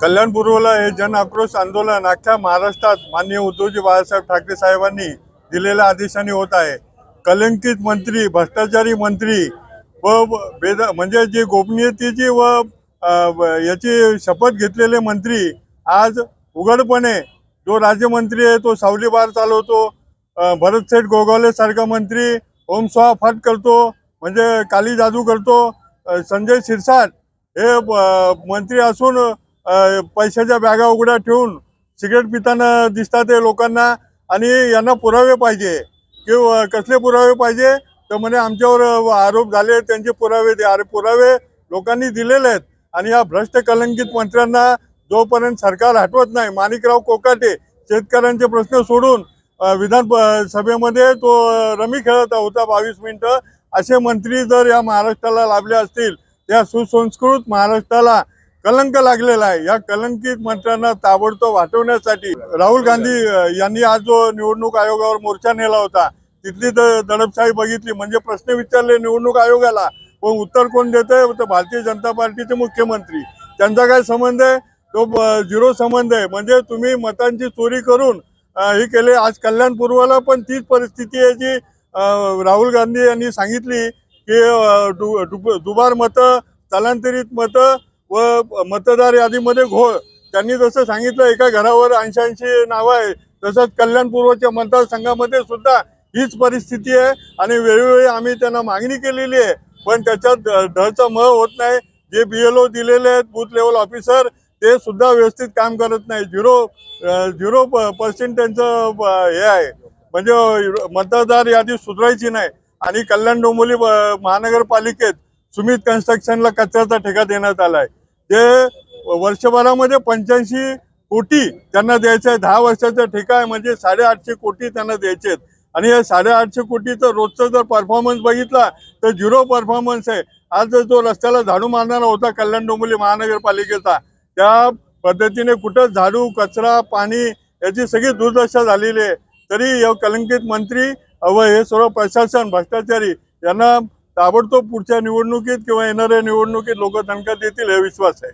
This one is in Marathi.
कल्याण पूर्वला हे जन आक्रोश आंदोलन अख्ख्या महाराष्ट्रात माननीय उद्धवजी बाळासाहेब ठाकरे साहेबांनी दिलेल्या आदेशाने होत आहे. कलंकित मंत्री भ्रष्टाचारी मंत्री व बेद म्हणजे जी गोपनीयतेची व याची शपथ घेतलेले मंत्री आज उघडपणे जो राज्यमंत्री आहे तो सावली बार चालवतो भरतसेठ गोगावले सारखा मंत्री ओम स्वा फाट करतो म्हणजे काली जादू करतो. संजय शिरसाट हे मंत्री असून पैशाच्या बॅगा उघड्या ठेवून सिगरेट पिताना दिसतात ते लोकांना आणि यांना पुरावे पाहिजे. किंवा कसले पुरावे पाहिजे? तर म्हणे आमच्यावर आरोप झाले त्यांचे पुरावे दे अरे पुरावे लोकांनी दिलेले आहेत. आणि या भ्रष्ट कलंकित मंत्र्यांना जोपर्यंत सरकार हटवत नाही माणिकराव कोकाटे शेतकऱ्यांचे प्रश्न सोडून विधान सभेमध्ये तो रमी खेळत होता बावीस मिनिटं असे मंत्री जर या महाराष्ट्राला लाभले असतील या सुसंस्कृत महाराष्ट्राला कलंक लागलेला आहे. या कलंकित मंत्र्यांना ताबडतोब हटवण्यासाठी राहुल गांधी यांनी आज जो निवडणूक आयोगावर मोर्चा नेला होता तिथली दडपशाही बघितली. म्हणजे प्रश्न विचारले निवडणूक आयोगाला पण उत्तर कोण देत आहे तर भारतीय जनता पार्टीचे मुख्यमंत्री. त्यांचा काय संबंध आहे? तो झिरो संबंध आहे. म्हणजे तुम्ही मतांची चोरी करून हे केले. आज कल्याणपूर्वाला पण तीच परिस्थिती आहे जी राहुल गांधी यांनी सांगितली की दुबार मतं स्थलांतरित मतं व मतदार यादीमध्ये घोळ. त्यांनी जसं सांगितलं एका घरावर ऐंशी ऐंशी नावं आहे तसंच कल्याण पूर्वच्या मतदारसंघामध्ये सुद्धा हीच परिस्थिती आहे आणि वेळोवेळी आम्ही त्यांना मागणी केलेली आहे. पण त्याच्यात ढळचा ढचा म होत नाही. जे बी एल ओ दिलेले आहेत बूथ लेवल ऑफिसर ते सुद्धा व्यवस्थित काम करत नाही. झिरो झिरो पर्सेंट त्यांचं हे आहे. म्हणजे मतदार यादी सुधारायची नाही. आणि कल्याण डोंबोली महानगरपालिकेत सुमित कन्स्ट्रक्शनला कचऱ्याचा ठेका देण्यात आलाय. ते वर्षभरामध्ये पंच्याऐंशी कोटी त्यांना द्यायचं आहे दहा वर्षाचा ठेका आहे म्हणजे साडेआठशे कोटी त्यांना द्यायचे आहेत. आणि या साडेआठशे कोटीचं रोजचं जर परफॉर्मन्स बघितला तर झिरो परफॉर्मन्स आहे. आज जर तो रस्त्याला झाडू मारणारा होता कल्याण डोंबिवली महानगरपालिकेचा त्या पद्धतीने कुठं झाडू कचरा पाणी याची सगळी दुर्दशा झालेली आहे. तरी या कलंकित मंत्री व हे सर्व प्रशासन भ्रष्टाचारी यांना ताबडतोब पुढच्या निवडणुकीत किंवा येणाऱ्या निवडणुकीत लोक दणका देतील हे विश्वास आहे.